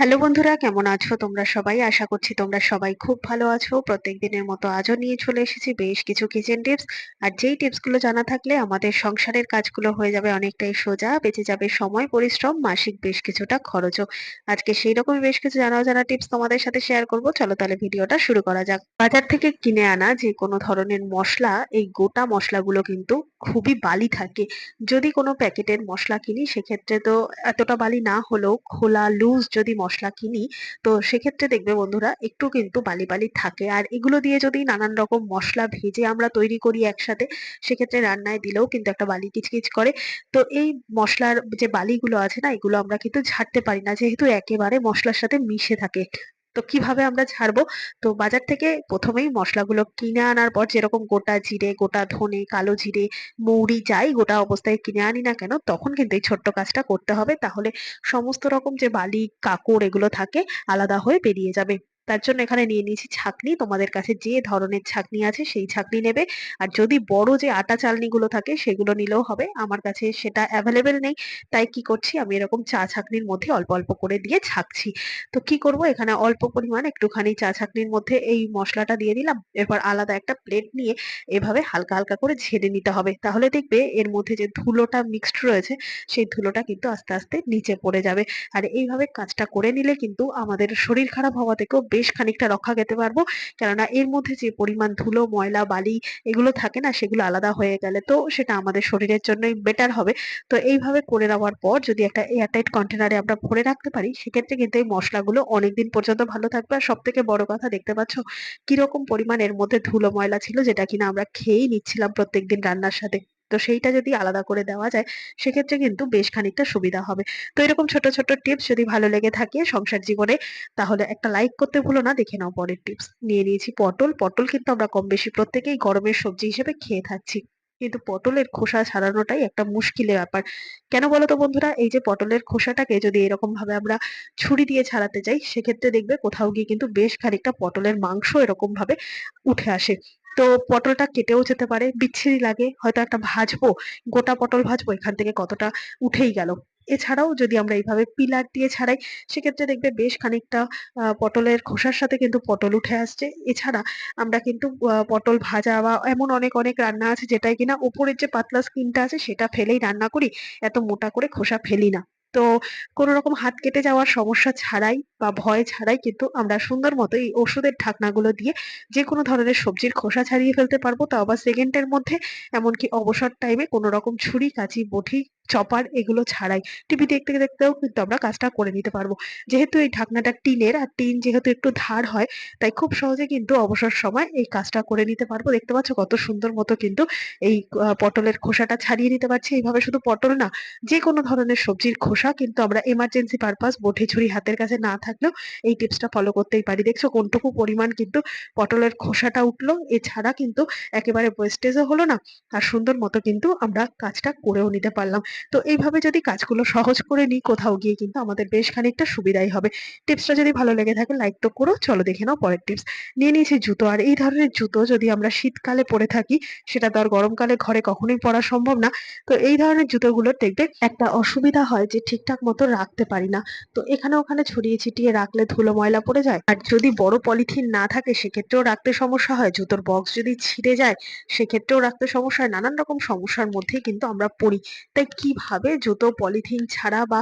Hello বন্ধুরা, কেমন আছো তোমরা সবাই? আশা করছি তোমরা সবাই খুব ভালো আছো। প্রত্যেক দিনের মতো আজও নিয়ে চলে এসেছি বেশ কিছু কিচেন টিপস আর যেই টিপসগুলো জানা থাকলে আমাদের সংসারের কাজগুলো হয়ে যাবে অনেকটাই সোজা, বেঁচে যাবে সময়, পরিশ্রম, মাসিক বেশ কিছুটা খরচও। আজকে সেই রকমই বেশ কিছু জানা অজানা টিপস তোমাদের সাথে শেয়ার করব। চলো তাহলে ভিডিওটা শুরু করা যাক। বাজার থেকে কিনে আনা যে কোনো ধরনের মশলা, এই গোটা মশলাগুলো কিন্তু খুবই বালি থাকে। যদি কোনো প্যাকেটের মশলা কিনি, সেক্ষেত্রে তো এতটা বালি না হলেও খোলা লুজ যদি মশলা কিনি, তো সেক্ষেত্রে দেখবে বন্ধুরা একটু কিন্তু বালি বালি থাকে। আর এগুলো দিয়ে যদি নানান রকম মশলা ভেজে আমরা তৈরি করি একসাথে, সেক্ষেত্রে রান্নায় দিলেও কিন্তু একটা বালি কিচকিচ করে। তো এই মশলার যে বালিগুলো আছে না, এগুলো আমরা কিন্তু ঝাড়তে পারি না, যেহেতু একেবারে মশলার সাথে মিশে থাকে। তো কীভাবে আমরা ছাড়বো? তো বাজার থেকে প্রথমেই মশলাগুলো কিনে আনার পর যেরকম গোটা জিরে, গোটা ধনে, কালো জিরে, মৌরি যাই গোটা অবস্থায় কিনে আনি না কেন, তখন কিন্তু এই ছোট্ট কাজটা করতে হবে। তাহলে সমস্ত রকম যে বালি, কাকড় এগুলো থাকে, আলাদা হয়ে বেরিয়ে যাবে। তার জন্য এখানে নিয়ে নিয়েছি ছাঁকনি। তোমাদের কাছে যে ধরনের ছাঁকনি আছে সেই ছাঁকনি নেবে। আর যদি বড় যে আটা চালনি গুলো থাকে সেগুলো নিলেও হবে। আমার কাছে সেটা অ্যাভেলেবেল নেই। তাই কি করছি? আমি এরকম চা ছাঁকনির মধ্যে অল্প অল্প করে দিয়ে ছাঁকছি। তো কি করব? এখানে অল্প পরিমাণ একটুখানি চা ছাঁকনির মধ্যে এই মশলাটা দিয়ে দিলাম। এরপর আলাদা একটা প্লেট নিয়ে এভাবে হালকা হালকা করে ঝেড়ে নিতে হবে। তাহলে দেখবে এর মধ্যে যে ধুলোটা মিক্সড রয়েছে, সেই ধুলোটা কিন্তু আস্তে আস্তে নিচে পড়ে যাবে। আর এইভাবে কাজটা করে নিলে কিন্তু আমাদের শরীর খারাপ হওয়া থেকেও বেশ খানিকটা রক্ষা পেতে পারব। কেননা এর মধ্যে যে পরিমাণ ধুলো, ময়লা, বালি এগুলো থাকে না, সেগুলো আলাদা হয়ে গেলে তো সেটা আমাদের শরীরের জন্যই বেটার হবে। তো এইভাবে করে নেওয়ার পর যদি একটা এয়ারটাইট কন্টেনারে আমরা ভরে রাখতে পারি, সেক্ষেত্রে কিন্তু এই মশলাগুলো অনেকদিন পর্যন্ত ভালো থাকবে। আর সব থেকে বড় কথা দেখতে পাচ্ছ, কীরকম পরিমাণ এর মধ্যে ধুলো, ময়লা ছিল, যেটা কিনা আমরা খেয়েই নিচ্ছিলাম প্রত্যেকদিন রান্নার সাথে। তো সেইটা যদি আলাদা করে দেওয়া যায়, সেক্ষেত্রে কিন্তু বেশ খানিকটা সুবিধা হবে। তো এরকম ছোট ছোট টিপস যদি ভালো লেগে থাকে সংসার জীবনে, তাহলে একটা লাইক করতে ভুলো না, দেখে নাও পরের টিপস নিয়ে নিয়েছি পটল। পটল কিন্তু আমরা কম বেশি প্রত্যেকেই গরমের সবজি হিসেবে খেয়ে থাকছি। কিন্তু পটলের খোসা ছাড়ানোটাই একটা মুশকিলের ব্যাপার। কেন বলতো বন্ধুরা? এই যে পটলের খোসাটাকে যদি এরকম ভাবে আমরা ছুরি দিয়ে ছাড়াতে যাই, সেক্ষেত্রে দেখবে কোথাও গিয়ে কিন্তু বেশ খানিকটা পটলের মাংস এরকম ভাবে উঠে আসে। তো পটলটা কেটেও যেতে পারে, বিচ্ছিরি লাগে, হয়তো একটা ভাজবো, গোটা পটল ভাজবো, এখান থেকে কতটা উঠেই গেল। এছাড়াও যদি আমরা এইভাবে পিলার দিয়ে ছাড়াই, সেক্ষেত্রে দেখবে বেশ খানিকটা পটলের খোসার সাথে কিন্তু পটল উঠে আসছে। এছাড়া আমরা কিন্তু পটল ভাজা বা এমন অনেক অনেক রান্না আছে যেটাই কিনা উপরের যে পাতলা স্কিনটা আছে সেটা ফেলেই রান্না করি, এত মোটা করে খোসা ফেলি না। তো কোনো রকম হাত কেটে যাওয়ার সমস্যা ছাড়াই বা ভয় ছাড়াই কিন্তু আমরা সুন্দর মতো এই ওষুধের ঢাকনাগুলো দিয়ে যে কোনো ধরনের সবজির খোসা ছাড়িয়ে ফেলতে পারব। তাও আবার সেকেন্ডের মধ্যে এমনকি অবসর টাইমে কোনো রকম ছুরি, কাঁচি, বটি, চপার এগুলো ছাড়াই টিভি দেখতে দেখতেও কিন্তু আমরা কাজটা করে নিতে পারব। যেহেতু এই ঢাকনাটা টিনের আর টিন যেহেতু একটু ধার হয়, তাই খুব সহজে কিন্তু অবসর সময় এই কাজটা করে নিতে পারব। দেখতে পাচ্ছ কত সুন্দর মতো কিন্তু এই পটলের খোসাটা ছাড়িয়ে নিতে পারছি। এইভাবে শুধু পটল না যে কোনো ধরনের সবজির খোসা কিন্তু আমরা এমার্জেন্সি পারপাস বটি ছুরি হাতের কাছে না থাকলেও এই টিপসটা ফলো করতেই পারি। দেখছ কোনটুকু পরিমাণ কিন্তু পটলের খোসাটা উঠল, এছাড়া কিন্তু একেবারে ওয়েস্টেজও হলো না, আর সুন্দর মতো কিন্তু আমরা কাজটা করেও নিতে পারলাম। তো এইভাবে যদি কাজগুলো সহজ করে নিই, কোথাও গিয়ে কিন্তু আমাদের বেশ খানিকটা সুবিধাই হবে। টিপসটা যদি ভালো লেগে থাকে লাইক তো করো, চলো দেখে নাও পরের টিপস নিয়ে নিয়েছি জুতো, আর এই ধরনের জুতো যদি আমরা শীতকালে পরে থাকি, সেটা তো আর গরমকালে ঘরে কখনোই পরা সম্ভব না। তো এই ধরনের জুতোগুলোর দেখবে একটা অসুবিধা হয় যে ঠিকঠাক মতো রাখতে পারি না। তো এখানে ওখানে ছড়িয়ে ছিটিয়ে রাখলে ধুলো ময়লা পড়ে যায়। আর যদি বড় পলিথিন না থাকে, সেক্ষেত্রেও রাখতে সমস্যা হয়। জুতোর বক্স যদি ছিঁড়ে যায়, সেক্ষেত্রেও রাখতে সমস্যা হয়। নানান রকম সমস্যার মধ্যেই কিন্তু আমরা পড়ি। তাই কীভাবে জুতো, পলিথিন ছাড়া বা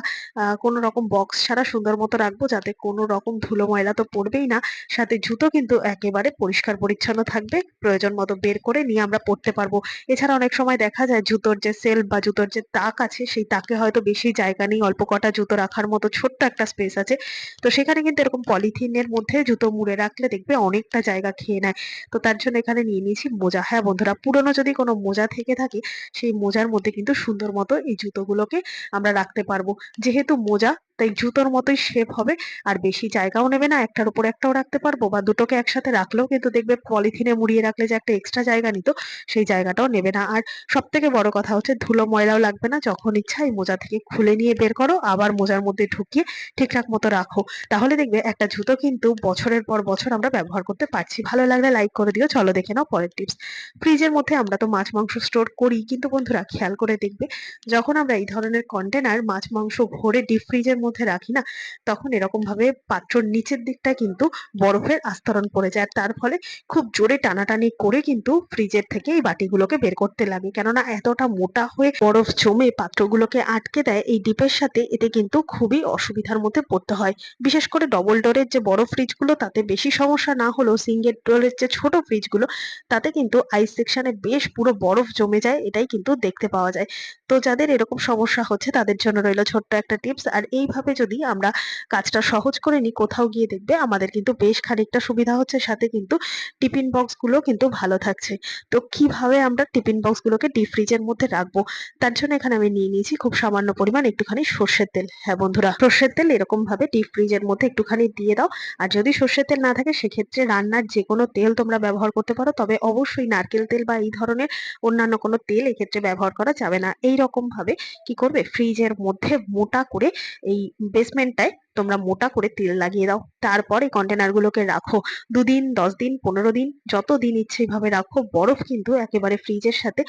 কোনো রকম বক্স ছাড়া সুন্দর মতো রাখব যাতে কোনো রকম ধুলো ময়লা তো পড়বেই না? সাথে জুতো কিন্তু একেবারে পরিষ্কার পরিচ্ছন্ন থাকবে। প্রয়োজন মতো বের করে নিয়ে আমরা পড়তে পারব। এছাড়া অনেক সময় দেখা যায়, জুতোর যে সেল বা জুতোর যে তাক আছে, সেই তাকে হয়তো বেশি জায়গা নেই। অল্প কটা জুতো রাখার মতো ছোট্ট একটা স্পেস আছে। তো সেখানে কিন্তু এরকম পলিথিনের মধ্যে জুতো মুড়ে রাখলে দেখবে অনেকটা জায়গা খেয়ে নেয়। তো তার জন্য এখানে নিয়ে নিয়েছি মোজা। হ্যাঁ বন্ধুরা, পুরনো যদি কোনো মোজা থেকে থাকে, সেই মোজার মধ্যে কিন্তু সুন্দর মতো এই জুতোগুলোকে আমরা রাখতে পারব। যেহেতু মোজা, তাই জুতোর মতোই শেপ হবে। আর বেশি জায়গাও নেবে না, একটার উপর একটাও রাখতে পারব বা দুটোকে একসাথে রাখলেও কিন্তু দেখবে পলিথিনে মুড়িয়ে রাখলে যে একটা এক্সট্রা জায়গা নিত, সেই জায়গাটাও নেবে না। আর সব থেকে বড় কথা হচ্ছে ধুলো ময়লাও লাগবে না। যখন ইচ্ছা এই মোজা থেকে খুলে নিয়ে বের বের করো, আবার মোজার মধ্যে ঢুকিয়ে ঠিকঠাক মতো রাখো। তাহলে দেখবে একটা জুতো কিন্তু বছরের পর বছর আমরা ব্যবহার করতে পারছি। ভালো লাগলে লাইক করে দিও, চলো দেখে নাও পরের টিপস ফ্রিজের মধ্যে আমরা তো মাছ মাংস স্টোর করি, কিন্তু বন্ধুরা খেয়াল করে দেখবে, যখন আমরা এই ধরনের কন্টেনার মাছ মাংস ভরে ডিপ ফ্রিজের মধ্যে রাখি না, তখন এরকম ভাবে পাত্রর নিচের দিকটা কিন্তু বরফের আস্তরণ পড়ে যায়। তার ফলে খুব জোরে টানাটানি করে কিন্তু ফ্রিজের থেকে এই বাটিগুলোকে বের করতে লাগে। কেননা এতটা মোটা হয়ে বরফ জমে পাত্রগুলোকে আটকে দেয়, এই ডিপের সাথে এতে কিন্তু খুবই অসুবিধার মধ্যে পড়তে হয়। বিশেষ করে ডবল ডোরের যে বড় ফ্রিজগুলো তাতে বেশি সমস্যা না হলেও সিঙ্গেল ডোরের যে ছোট ফ্রিজগুলো তাতে কিন্তু আইস সেকশনে বেশ পুরো বরফ জমে যায়, এটাই কিন্তু দেখতে পাওয়া যায়। তো যাদের এরকম সমস্যা হচ্ছে, তাদের জন্য রইল ছোট্ট একটা টিপস আর এইভাবে যদি আমরা কাজটা সহজ করে নিই, কোথাও গিয়ে দেখবে আমাদের কিন্তু বেশ খানিকটা সুবিধা হচ্ছে, সাথে কিন্তু টিফিন বক্সগুলো কিন্তু ভালো থাকছে। তো কীভাবে আমরা টিফিন বক্স গুলোকে ডিপ ফ্রিজের মধ্যে রাখব, তার জন্য এখানে আমি নিয়ে নিয়েছি খুব সামান্য পরিমাণ একটুখানি সর্ষের তেল। হ্যাঁ বন্ধুরা, সর্ষের তেল এরকম ভাবে ডিপ ফ্রিজের মধ্যে একটুখানি দিয়ে দাও। আর যদি সর্ষের তেল না থাকে, সেক্ষেত্রে রান্নার যে কোনো তেল তোমরা ব্যবহার করতে পারো। তবে অবশ্যই নারকেল তেল বা এই ধরনের অন্যান্য কোনো তেল এক্ষেত্রে ব্যবহার করা যাবে না। এই রকম ভাবে কি করবে? ফ্রিজের মধ্যে মোটা করে এই বেসমেন্টটায় তোমরা মোটা করে তেল লাগিয়ে দাও। তারপর এই কন্টেনার গুলোকে রাখো। দুদিন, দশ দিন, পনেরো দিন, যত দিন ইচ্ছে এইভাবে রাখো। বরফ কিন্তু একেবারে ফ্রিজের সাথে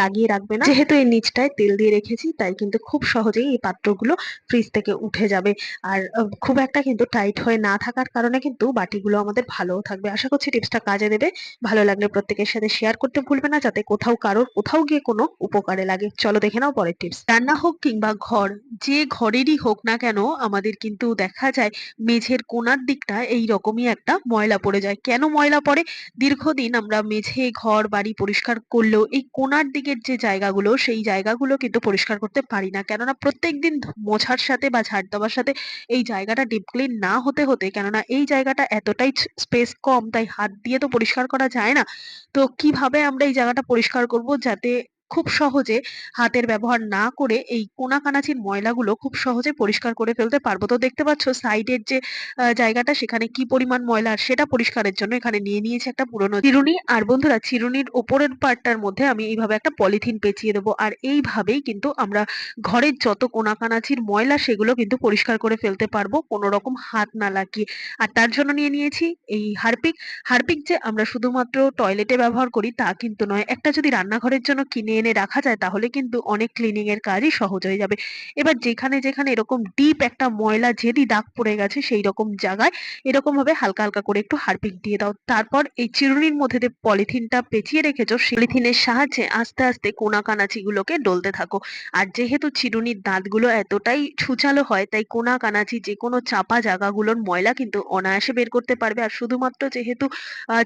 লাগিয়ে রাখবে না। যেহেতু এই নিচটায় তেল দিয়ে রেখেছি, তাই কিন্তু খুব সহজেই এই পাত্রগুলো ফ্রিজ থেকে উঠে যাবে। আর খুব একটা কিন্তু টাইট হয়ে না থাকার কারণে কিন্তু বাটিগুলো আমাদের ভালোও থাকবে। আশা করছি টিপসটা কাজে দেবে। ভালো লাগলে প্রত্যেকের সাথে শেয়ার করতে ভুলবে না, যাতে কোথাও কারোর, কোথাও গিয়ে কোনো উপকারে লাগে। চলো দেখে নাও পরের টিপস রান্না হোক কিংবা ঘর, যে ঘরেরই হোক না কেন, আমাদের কিন্তু দেখা যায় মেঝের কোনার দিকটা এই রকমই একটা ময়লা পড়ে যায়। কেন ময়লা পড়ে? দীর্ঘদিন আমরা মেঝে, ঘর, বাড়ি পরিষ্কার করলেও এই কোনার দিকের যে জায়গাগুলো, সেই জায়গাগুলো কিন্তু পরিষ্কার করতে পারি না। কেননা প্রত্যেকদিন মোছার সাথে বা ঝাড় দেওয়ার সাথে এই জায়গাটা ডিপ ক্লিন না হতে হতে, কেননা এই জায়গাটা এতটাই স্পেস কম, তাই হাত দিয়ে তো পরিষ্কার করা যায় না। তো কীভাবে আমরা এই জায়গাটা পরিষ্কার করব যাতে খুব সহজে হাতের ব্যবহার না করে এই কোনা কানাচির ময়লাগুলো খুব সহজে পরিষ্কার করে ফেলতে পারব। তো দেখতে পাচ্ছ সাইডের যে জায়গাটা সেখানে কি পরিমাণ ময়লা আর সেটা পরিষ্কারের জন্য এখানে নিয়ে নিয়েছে একটা পুরোনো চিরুনি। আর বন্ধুরা, চিরুনির ওপরের পার্টটার মধ্যে আমি এইভাবে একটা পলিথিন পেঁচিয়ে দেবো। আর এইভাবেই কিন্তু আমরা ঘরের যত কোনা কানাচির ময়লা সেগুলো কিন্তু পরিষ্কার করে ফেলতে পারব, কোনো রকম হাত না লাগিয়ে। আর তার জন্য নিয়ে নিয়েছি এই হারপিক। হারপিক যে আমরা শুধুমাত্র টয়লেটে ব্যবহার করি তা কিন্তু নয়, একটা যদি রান্নাঘরের জন্য কিনে এনে রাখা যায়, তাহলে কিন্তু অনেক ক্লিনিং এর কাজই সহজ হয়ে যাবে। এবার যেখানে যেখানে এরকম ডিপ একটা ময়লা জেদি দাগ পড়ে গেছে সেই রকম জায়গায় এরকম ভাবে হালকা হালকা করে একটু হারপিক দিয়ে দাও। তারপর এই চিরুনির মধ্যে যে পলিথিনটা পেঁচিয়ে রেখেছো পলিথিনের সাহায্যে আস্তে আস্তে কোনা কানাচি গুলোকে ডলতে থাকো। আর যেহেতু চিরুনির দাঁতগুলো এতটাই ছুচালো হয়, তাই কোনা কানাচি যে কোনো চাপা জায়গাগুলোর ময়লা কিন্তু অনায়াসে বের করতে পারবে। আর শুধুমাত্র যেহেতু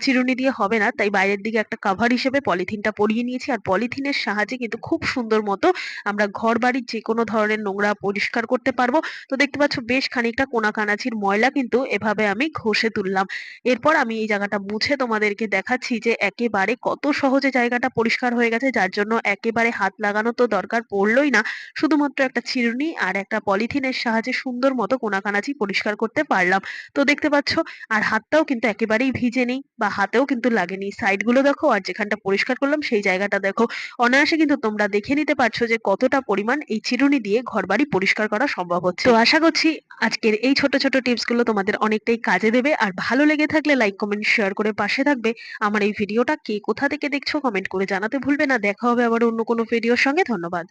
চিরুনি দিয়ে হবে না, তাই বাইরের দিকে একটা কাভার হিসেবে পলিথিনটা পরিয়ে নিয়েছি। আর পলিথিনের সাহায্যে কিন্তু খুব সুন্দর মতো আমরা ঘর বাড়ির যে কোনো ধরনের নোংরা পরিষ্কার করতে পারব। তো দেখতে পাচ্ছ বেশ খানিকটা কোনা কানাচির ময়লা কিন্তু এভাবে আমি ঘষে তুললাম। এরপর আমি এই জায়গাটা মুছে তোমাদেরকে দেখাচ্ছি যে একেবারে কত সহজে জায়গাটা পরিষ্কার হয়ে গেছে, যার জন্য একেবারে হাত লাগানো তো দরকার পড়লোই না। শুধুমাত্র একটা চিরুনি আর একটা পলিথিনের সাহায্যে সুন্দর মতো কোনা কানাচি পরিষ্কার করতে পারলাম। তো দেখতে পাচ্ছ, আর হাতটাও কিন্তু একেবারেই ভিজে নেই বা হাতেও কিন্তু লাগেনি। সাইডগুলো দেখো, আর যেখানটা পরিষ্কার করলাম সেই জায়গাটা দেখো। অনায়াসে কিন্তু তোমরা দেখে নিতে পারছ যে কতটা পরিমাণ এই চিরুনি দিয়ে ঘরবাড়ি পরিষ্কার করা সম্ভব হচ্ছে। তো আশা করছি আজকের এই ছোট ছোট টিপসগুলো তোমাদের অনেকটাই কাজে দেবে। আর ভালো লেগে থাকলে লাইক কমেন্ট শেয়ার করে পাশে থাকবে। আমার এই ভিডিওটা কে কোথা থেকে দেখছ কমেন্ট করে জানাতে ভুলবে না। দেখা হবে আবার অন্য কোনো ভিডিওর সঙ্গে। ধন্যবাদ।